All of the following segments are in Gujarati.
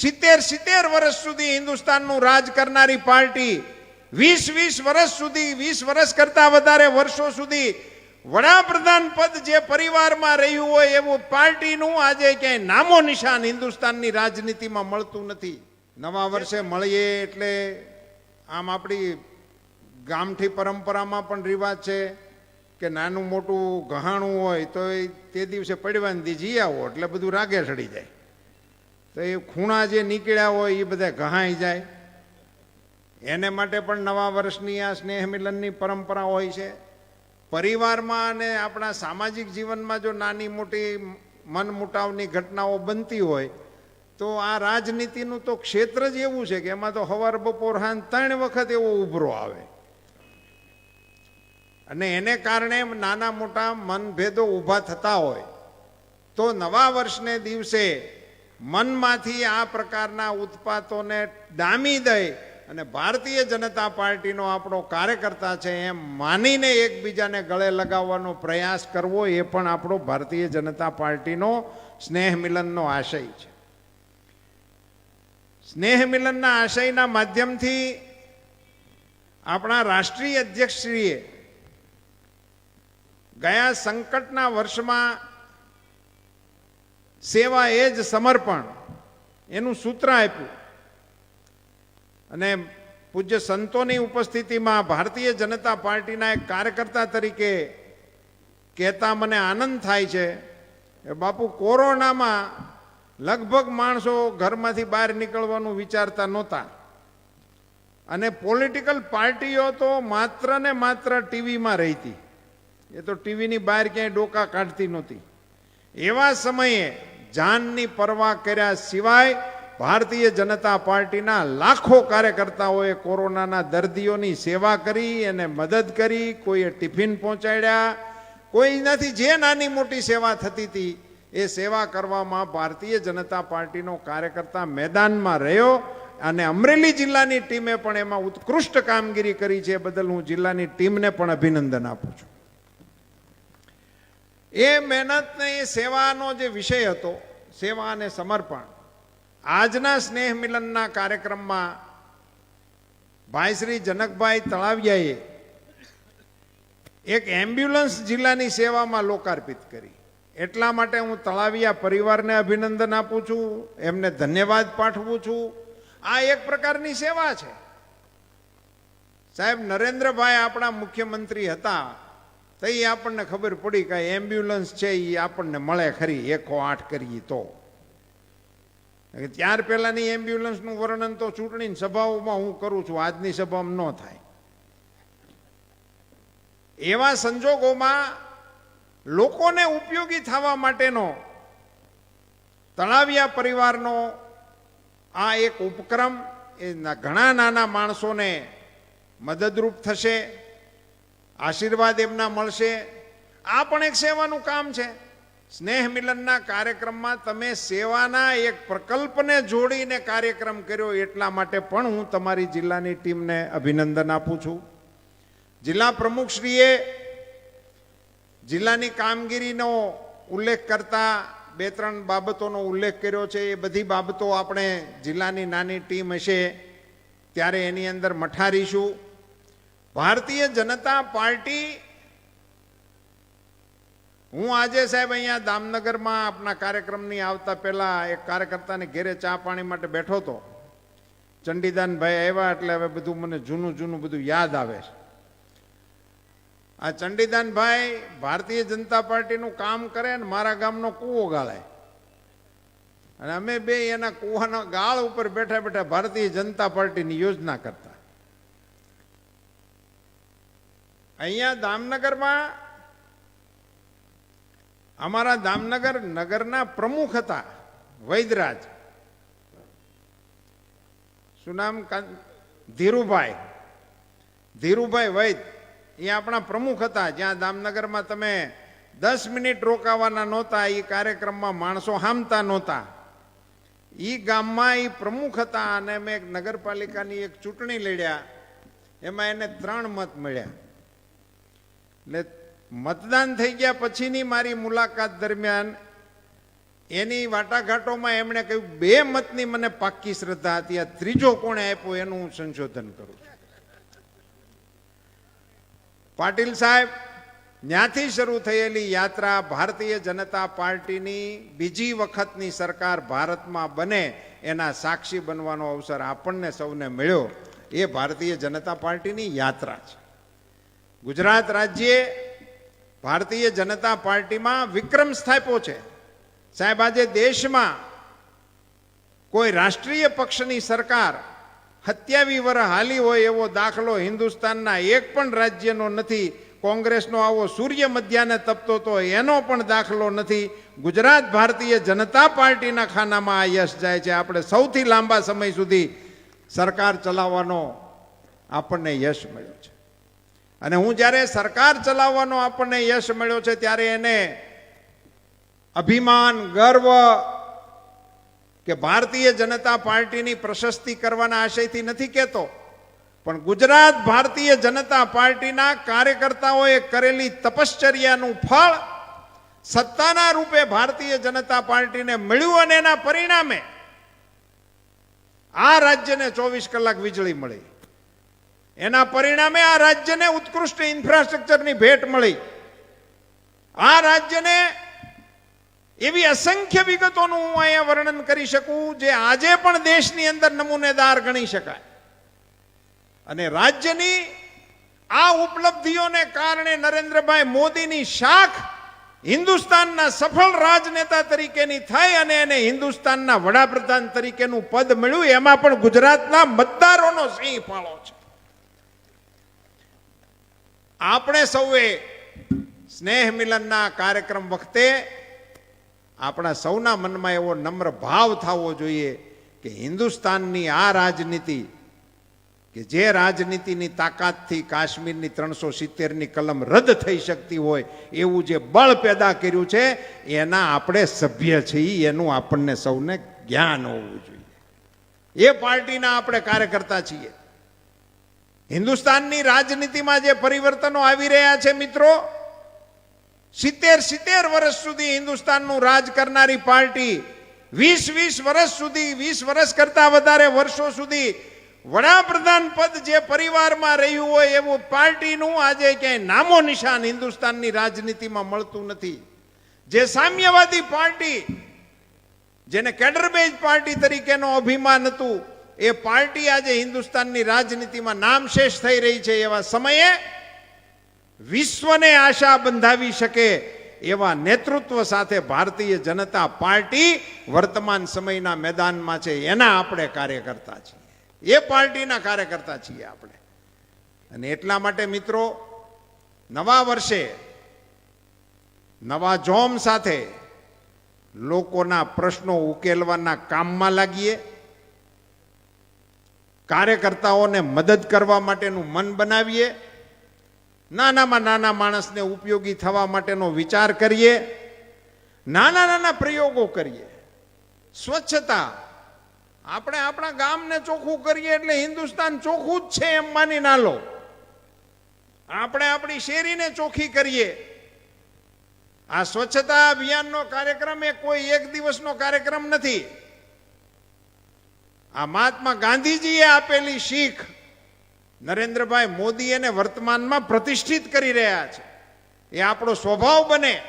સિત્તેર સિત્તેર વર્ષ સુધી હિન્દુસ્તાનનું રાજ કરનારી પાર્ટી વીસ વીસ વર્ષ સુધી, વીસ વર્ષ કરતા વધારે વર્ષો સુધી વડાપ્રધાન પદ જે પરિવારમાં રહ્યું હોય એવું પાર્ટીનું આજે ક્યાંય નામો નિશાન હિન્દુસ્તાનની રાજનીતિમાં મળતું નથી. નવા વર્ષે મળીએ એટલે આમ આપણી ગામઠી પરંપરામાં પણ રિવાજ છે કે નાનું મોટું ગહાણું હોય તો તે દિવસે પડવાની જી આવો એટલે બધું રાગે ચડી જાય. તો એ ખૂણા જે નીકળ્યા હોય એ બધા ગહાઈ જાય. એને માટે પણ નવા વર્ષની આ સ્નેહ મિલનની પરંપરા હોય છે. પરિવારમાં અને આપણા સામાજિક જીવનમાં જો નાની મોટી મન મુટાવની ઘટનાઓ બનતી હોય, તો આ રાજનીતિનું તો ક્ષેત્ર જ એવું છે કે એમાં તો હવાર બપોર હાન ત્રણ વખત એવો ઉભરો આવે. અને એને કારણે નાના મોટા મનભેદો ઊભા થતા હોય. તો નવા વર્ષને દિવસે મનમાંથી આ પ્રકારના ઉત્પાતોને ડામી દઈ અને ભારતીય જનતા પાર્ટીનો આપણો કાર્યકર્તા છે એમ માનીને એકબીજાને ગળે લગાવવાનો પ્રયાસ કરવો એ પણ આપણો ભારતીય જનતા પાર્ટીનો સ્નેહ મિલનનો આશય છે. સ્નેહ મિલનના આશયના માધ્યમથી આપણા રાષ્ટ્રીય અધ્યક્ષશ્રીએ ગયા સંકટના વર્ષમાં સેવા એ જ સમર્પણ. એનું સૂત્ર આપ્યું. અને પૂજ્ય સંતોની ઉપસ્થિતિમાં ભારતીય જનતા પાર્ટીના એક કાર્યકર્તા તરીકે કહેતા મને આનંદ થાય છે એ બાપુ, કોરોનામાં લગભગ માણસો ઘરમાંથી બહાર નીકળવાનું વિચારતા નહોતા. અને પોલિટિકલ પાર્ટીઓ તો માત્ર ને માત્ર ટીવીમાં રહેતી. એ તો ટીવીની બહાર ક્યાંય ડોકા કાઢતી નહોતી. એવા સમયે જાનની પરવા કર્યા સિવાય ભારતીય જનતા પાર્ટીના લાખો કાર્યકર્તાઓએ કોરોનાના દર્દીઓની સેવા કરી અને મદદ કરી, કોઈએ ટિફિન પહોંચાડ્યા. કોઈ નથી, જે નાની મોટી સેવા થતી હતી, એ સેવા કરવામાં ભારતીય જનતા પાર્ટીનો કાર્યકર્તા મેદાનમાં રહ્યો અને અમરેલી જિલ્લાની ટીમે પણ એમાં ઉત્કૃષ્ટ કામગીરી કરી છે. બદલ હું જિલ્લાની ટીમને પણ અભિનંદન આપું છું. એ મહેનતને એ સેવાનો જે વિષય હતો, સેવા અને સમર્પણ, આજના સ્નેહ મિલનના કાર્યક્રમમાં ભાઈ શ્રી જનકભાઈ તળાવિયાએ એક એમ્બ્યુલન્સ જિલ્લાની સેવામાં લોકાર્પિત કરી. એટલા માટે હું તળાવિયા પરિવારને અભિનંદન આપું છું, એમને ધન્યવાદ પાઠવું છું. આ એક પ્રકારની સેવા છે. સાહેબ, નરેન્દ્રભાઈ આપણા મુખ્યમંત્રી હતા. તો એ આપણને ખબર પડી કે એમ્બ્યુલન્સ છે એ આપણને મળે ખરી, એકો આઠ કરીએ તો. ત્યાર પહેલાની એમ્બ્યુલન્સનું વર્ણન તો ચૂંટણી સભાઓમાં હું કરું છું, આજની સભામાં ન થાય. એવા સંજોગોમાં લોકોને ઉપયોગી થવા માટેનો તળાવિયા પરિવારનો આ એક ઉપક્રમ એ ઘણા નાના માણસોને મદદરૂપ થશે. આશીર્વાદ એમના મળશે. આ પણ એક સેવાનું કામ છે. સ્નેહ મિલનના કાર્યક્રમમાં તમે સેવાના એક પ્રકલ્પને જોડીને કાર્યક્રમ કર્યો એટલા માટે પણ હું તમારી જિલ્લાની ટીમને અભિનંદન આપું છું. જિલ્લા પ્રમુખશ્રીએ જિલ્લાની કામગીરીનો ઉલ્લેખ કરતા બે ત્રણ બાબતોનો ઉલ્લેખ કર્યો છે. એ બધી બાબતો આપણે જિલ્લાની નાની ટીમ હશે. ત્યારે એની અંદર મઠારીશું. ભારતીય જનતા પાર્ટી, હું આજે સાહેબ અહીંયા દામનગરમાં આપણા કાર્યક્રમની આવતા પહેલા એક કાર્યકર્તાને ઘેરે ચા પાણી માટે બેઠો હતો. ચંડીદાનભાઈ આવ્યા એટલે હવે બધું મને જૂનું જૂનું બધું યાદ આવે. છે આ ચંડીદાનભાઈ ભારતીય જનતા પાર્ટીનું કામ કરે ને મારા ગામનો કૂવો ગાળે અને અમે બે એના કૂવાના ગાળ ઉપર બેઠા બેઠા ભારતીય જનતા પાર્ટીની યોજના કરતા. અહીંયા દામનગરમાં અમારા દામનગર નગરના પ્રમુખ હતા, વૈદરાજ. શું નામ? ધીરુભાઈ. ધીરુભાઈ વૈદ. એ આપણા પ્રમુખ હતા. જ્યાં દામનગરમાં તમે દસ મિનિટ રોકાવાના નહોતા એ કાર્યક્રમમાં માણસો હામતા નહોતા. એ ગામમાં એ પ્રમુખ હતા અને મેં નગરપાલિકાની એક ચૂંટણી લડ્યા. એમાં એને ત્રણ મત મળ્યા. એટલે મતદાન થઈ ગયા પછીની મારી મુલાકાત દરમિયાન એની વાટાઘાટોમાં એમણે કહ્યું, બે મતની મને પાક્કી શ્રદ્ધા હતી. આ ત્રીજો કોણે આપ્યો એનું હું સંશોધન કરું પાટીલ સાહેબ ત્યાંથી શરૂ થયેલી યાત્રા ભારતીય જનતા પાર્ટીની બીજી વખતની સરકાર ભારતમાં બને એના સાક્ષી બનવાનો અવસર આપણને સૌને મળ્યો. એ ભારતીય જનતા પાર્ટીની યાત્રા છે. ગુજરાત રાજ્યે ભારતીય જનતા પાર્ટીમાં વિક્રમ સ્થાપ્યો છે. સાહેબ, આજે દેશમાં કોઈ રાષ્ટ્રીય પક્ષની સરકાર સત્યાવી વર્ષ હાલી હોય એવો દાખલો હિન્દુસ્તાનના એક પણ રાજ્યનો નથી, કોંગ્રેસનો આવો સૂર્ય મધ્યાને તપતો તો એનો પણ દાખલો નથી. ગુજરાત ભારતીય જનતા પાર્ટીના ખાનામાં આ યશ જાય છે. આપણે સૌથી લાંબા સમય સુધી સરકાર ચલાવવાનો આપણને યશ મળ્યો છે. અને હું જ્યારે સરકાર ચલાવવાનો આપણને યશ મળ્યો છે, ત્યારે એને અભિમાન, ગર્વ કે ભારતીય જનતા પાર્ટીની પ્રશસ્તિ કરવાના આશયથી નથી કહેતો, પણ ગુજરાત ભારતીય જનતા પાર્ટીના કાર્યકર્તાઓએ કરેલી તપશ્ચર્યાનું ફળ સત્તાના રૂપે ભારતીય જનતા પાર્ટીને મળ્યું અને એના પરિણામે આ રાજ્યને ચોવીસ કલાક વીજળી મળી. એના પરિણામે આ રાજ્યને ઉત્કૃષ્ટ ઇન્ફ્રાસ્ટ્રક્ચરની ભેટ મળી. આ રાજ્યને એવી અસંખ્ય વિગતોનું હું અહીંયા વર્ણન કરી શકું, જે આજે પણ દેશની અંદર નમૂનેદાર ગણી શકાય. અને રાજ્યની આ ઉપલબ્ધિઓને કારણે નરેન્દ્રભાઈ મોદીની શાખ હિન્દુસ્તાનના સફળ રાજનેતા તરીકેની થઈ અને એને હિન્દુસ્તાનના વડાપ્રધાન તરીકેનું પદ મળ્યું. એમાં પણ ગુજરાતના મતદારોનો સિંહ ફાળો છે. આપણે સૌએ સ્નેહ મિલનના કાર્યક્રમ વખતે આપણા સૌના મનમાં એવો નમ્ર ભાવ થવો જોઈએ કે હિન્દુસ્તાનની આ રાજનીતિ, કે જે રાજનીતિની તાકાતથી કાશ્મીરની ત્રણસો સિત્તેરની કલમ રદ થઈ શકતી હોય એવું જે બળ પેદા કર્યું છે, એના આપણે સભ્ય છીએ, એનું આપણને સૌને જ્ઞાન હોવું જોઈએ. એ પાર્ટીના આપણે કાર્યકર્તા છીએ. હિન્દુસ્તાનની રાજનીતિમાં જે પરિવર્તનો આવી રહ્યા છે મિત્રો, સિત્તેર સિત્તેર વર્ષ સુધી હિન્દુસ્તાનનું રાજ કરનારી પાર્ટી વીસ વીસ વર્ષ સુધી, વીસ વર્ષ કરતા વધારે વર્ષો સુધી વડાપ્રધાન પદ જે પરિવારમાં રહ્યું હોય એવું પાર્ટીનું આજે ક્યાંય નામો નિશાન હિન્દુસ્તાનની રાજનીતિમાં મળતું નથી. જે સામ્યવાદી પાર્ટી, જેને કેડરબેજ પાર્ટી તરીકેનો અભિમાન હતું એ પાર્ટી આજે હિન્દુસ્તાનની રાજનીતિમાં નામશેષ થઈ રહી છે એવા સમયે વિશ્વને આશા બંધાવી શકે એવા નેતૃત્વ સાથે ભારતીય જનતા પાર્ટી વર્તમાન સમયના મેદાનમાં છે. એના આપણે કાર્યકર્તા છીએ. એ પાર્ટીના કાર્યકર્તા છીએ આપણે. અને એટલા માટે મિત્રો, નવા વર્ષે નવા જોમ સાથે લોકોના પ્રશ્નો ઉકેલવાના કામમાં લાગીએ. કાર્યકર્તાઓને મદદ કરવા માટેનું મન બનાવીએ, નાનામાં નાના માણસને ઉપયોગી થવા માટેનો વિચાર કરીએ, નાના નાના પ્રયોગો કરીએ. સ્વચ્છતા, આપણે આપણા ગામને ચોખ્ખું કરીએ એટલે હિન્દુસ્તાન ચોખ્ખું જ છે એમ માની ના લો. આપણે આપણી શેરીને ચોખ્ખી કરીએ. આ સ્વચ્છતા અભિયાનનો કાર્યક્રમ એ કોઈ એક દિવસનો કાર્યક્રમ નથી. આ મહાત્મા ગાંધીજીએ આપેલી શીખ નરેન્દ્રભાઈ મોદી એને વર્તમાનમાં પ્રતિષ્ઠિત કરી રહ્યા છે. એ આપણો સ્વભાવ બને.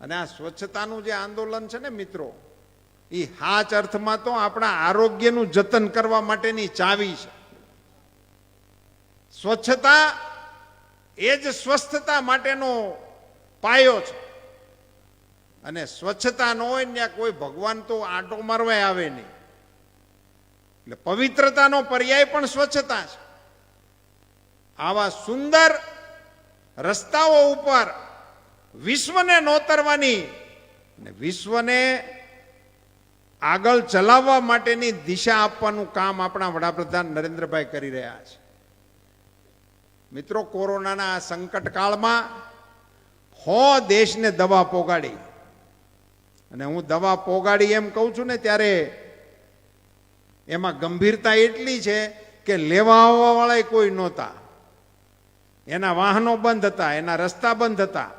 અને આ સ્વચ્છતાનું જે આંદોલન છે ને મિત્રો એ હાચ અર્થમાં તો આપણા આરોગ્યનું જતન કરવા માટેની ચાવી છે. સ્વચ્છતા એ જ સ્વસ્થતા માટેનો પાયો છે. અને સ્વચ્છતા ન હોય ત્યાં કોઈ ભગવાન તો આંટો મારવા આવે નહીં. એટલે પવિત્રતાનો પર્યાય પણ સ્વચ્છતા છે. આવા સુંદર રસ્તાઓ ઉપર વિશ્વને નોતરવાની અને વિશ્વને આગળ ચલાવવા માટેની દિશા આપવાનું કામ આપણા વડાપ્રધાન નરેન્દ્રભાઈ કરી રહ્યા છે. મિત્રો, કોરોનાના આ સંકટ કાળમાં હો દેશને દવા પોગાડી. અને હું દવા પોગાડી એમ કહું છું ને, ત્યારે એમાં ગંભીરતા એટલી છે કે લેવા આવવાવાળા કોઈ નહોતા. એના વાહનો બંધ હતા, એના રસ્તા બંધ હતા.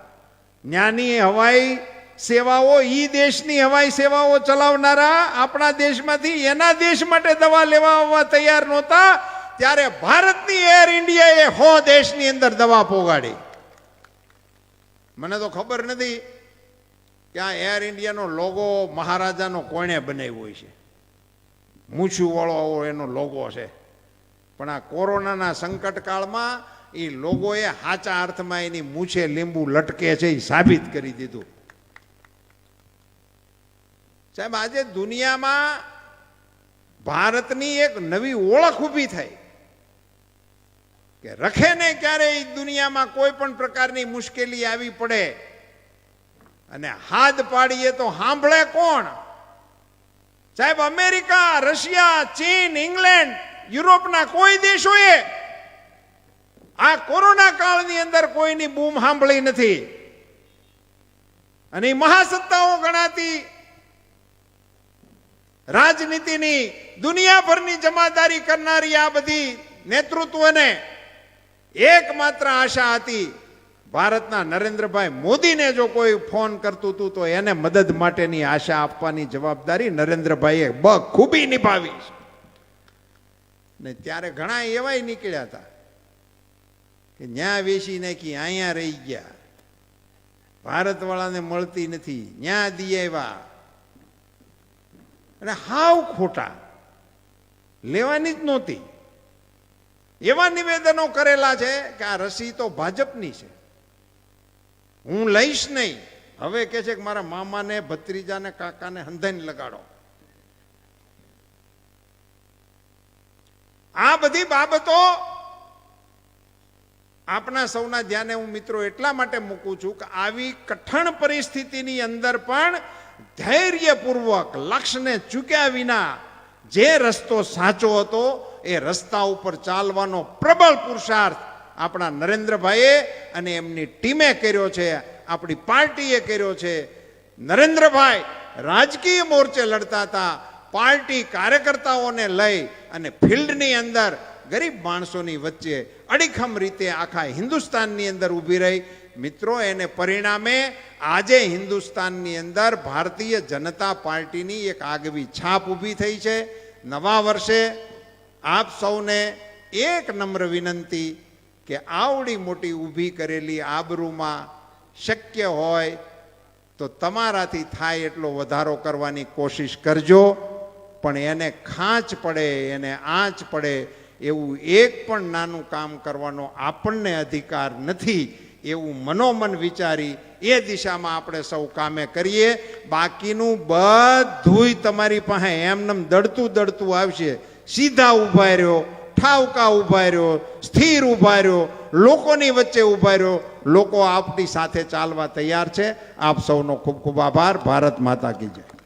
જ્ઞાની હવાઈ સેવાઓ, ઈ દેશની હવાઈ સેવાઓ ચલાવનારા આપણા દેશમાંથી, એના દેશ માટે દવા લેવા આવવા તૈયાર નહોતા. ત્યારે ભારતની એર ઇન્ડિયાએ હો દેશની અંદર દવા પોગાડી. મને તો ખબર નથી કે આ એર ઇન્ડિયાનો લોગો મહારાજાનો કોણે બનાવ્યો છે. મૂછું વાળો એનો લોગો છે. પણ આ કોરોનાના સંકટ કાળમાં એ લોગોએ સાચા અર્થમાં એની મૂછે લીંબુ લટકે છે એ સાબિત કરી દીધું. સાહેબ, આજે દુનિયામાં ભારતની એક નવી ઓળખ ઊભી થઈ કે રખે ને ક્યારેય દુનિયામાં કોઈ પણ પ્રકારની મુશ્કેલી આવી પડે. અને હાથ પાડીએ તો સાંભળે કોણ? સાહેબ, અમેરિકા, રશિયા, ચીન, ઇંગ્લેન્ડ, યુરોપના કોઈ દેશોએ આ કોરોના કાળની અંદર કોઈની બૂમ સાંભળી નથી. અને મહાસત્તાઓ ગણાતી રાજનીતિની, દુનિયાભરની જમાદારી કરનારી આ બધી નેતૃત્વને એકમાત્ર આશા હતી ભારતના નરેન્દ્રભાઈ મોદીને જો કોઈ ફોન કરતું હતું તો એને મદદ માટેની આશા આપવાની જવાબદારી નરેન્દ્રભાઈએ બખૂબી નિભાવી છે. ને ત્યારે ઘણા એવાય નીકળ્યા હતા કે ન્યા વેચી નાખી, અહીંયા રહી ગયા. ભારતવાળાને મળતી નથી, ન્યા દી આવ્યા. અને હાવ ખોટા. લેવાની જ નહોતી. એવા નિવેદનો કરેલા છે કે આ રસી તો ભાજપની છે. હું લઈશ નહીં. હવે કે છે કે મારા મામાને, ભત્રીજાને, કાકાને હંધાઈને લગાડો. આ બધી બાબતો આપણા સૌના ધ્યાને હું મિત્રો એટલા માટે મૂકું છું કે આવી કઠણ પરિસ્થિતિની અંદર પણ ધૈર્યપૂર્વક લક્ષ્યને ચૂક્યા વિના જે રસ્તો સાચો હતો એ રસ્તા ઉપર ચાલવાનો પ્રબળ પુરુષાર્થ આપણા નરેન્દ્રભાઈએ અને એમની ટીમે કર્યો છે, આપણી પાર્ટીએ કર્યો છે. નરેન્દ્રભાઈ રાજકીય મોરચે લડતા હતા, પાર્ટી કાર્યકર્તાઓને લઈ અને ફિલ્ડની અંદર ગરીબ માણસોની વચ્ચે અડીખમ રીતે આખા હિન્દુસ્તાનની અંદર ઊભી રહી. મિત્રો, એને પરિણામે આજે હિન્દુસ્તાનની અંદર ભારતીય જનતા પાર્ટીની એક આગવી છાપ ઊભી થઈ છે. નવા વર્ષે આપ સૌને એક નમ્ર વિનંતી કે આવડી મોટી ઊભી કરેલી આબરૂમાં શક્ય હોય તો તમારાથી થાય એટલો વધારો કરવાની કોશિશ કરજો, પણ એને ખાંચ પડે, એને આંચ પડે, એવું એક પણ નાનું કામ કરવાનો આપણને અધિકાર નથી, એવું મનોમન વિચારી એ દિશામાં આપણે સૌ કામે કરીએ. બાકીનું બધુંય તમારી પાસે, એમનેમ દડતું દડતું આવશે. સીધા ઊભા રહ્યો ઠાવકા ઊભા રહ્યો, સ્થિર ઊભા રહ્યો, લોકોની વચ્ચે ઊભા રહ્યો, લોકો આપની સાથે ચાલવા તૈયાર છે. આપ સૌનો ખૂબ ખૂબ આભાર. ભારત માતા કી જય.